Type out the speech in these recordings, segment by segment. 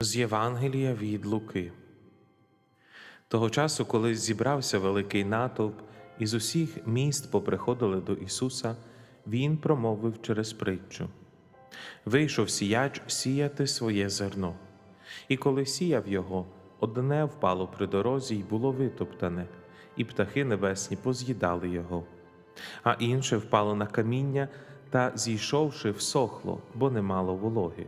З Євангелія від Луки. Того часу, коли зібрався великий натовп, із усіх міст поприходили до Ісуса, Він промовив через притчу. Вийшов сіяч сіяти своє зерно. І коли сіяв його, одне впало при дорозі й було витоптане, і птахи небесні поз'їдали його, а інше впало на каміння та, зійшовши, всохло, бо не мало вологи.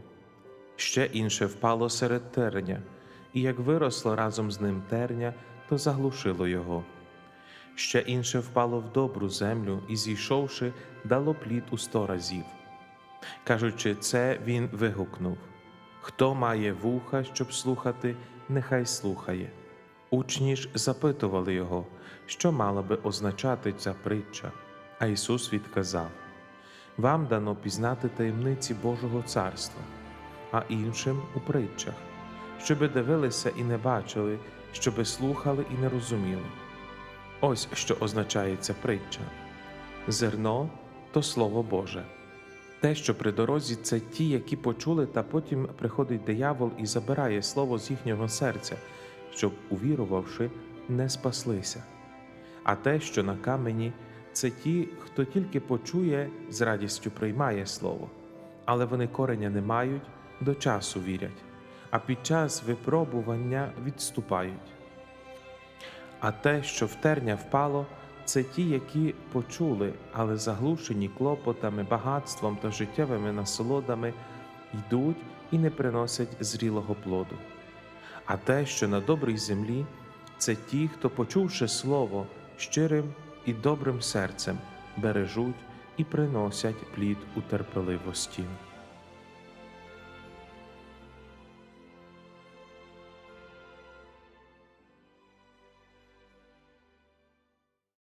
Ще інше впало серед терня, і як виросло разом з ним терня, то заглушило його. Ще інше впало в добру землю і, зійшовши, дало плід у сто разів. Кажучи це, він вигукнув Хто має вуха, щоб слухати, нехай слухає. Учні ж запитували його, що мала би означати ця притча. А Ісус відказав Вам дано пізнати таємниці Божого царства а іншим у притчах, щоби дивилися і не бачили, щоби слухали і не розуміли. Ось що означає ця притча: зерно то Слово Боже. Те, що при дорозі, це ті, які почули, та потім приходить диявол і забирає слово з їхнього серця, щоб, увірувавши, не спаслися. А те, що на камені, це ті, хто тільки почує, з радістю приймає слово, але вони кореня не мають, до часу вірять, а під час випробування відступають. А те, що в терня впало, це ті, які почули, але заглушені клопотами, багатством та життєвими насолодами, йдуть і не приносять зрілого плоду. А те, що на добрій землі, це ті, хто, почувши слово щирим і добрим серцем, бережуть і приносять плід у терпеливості.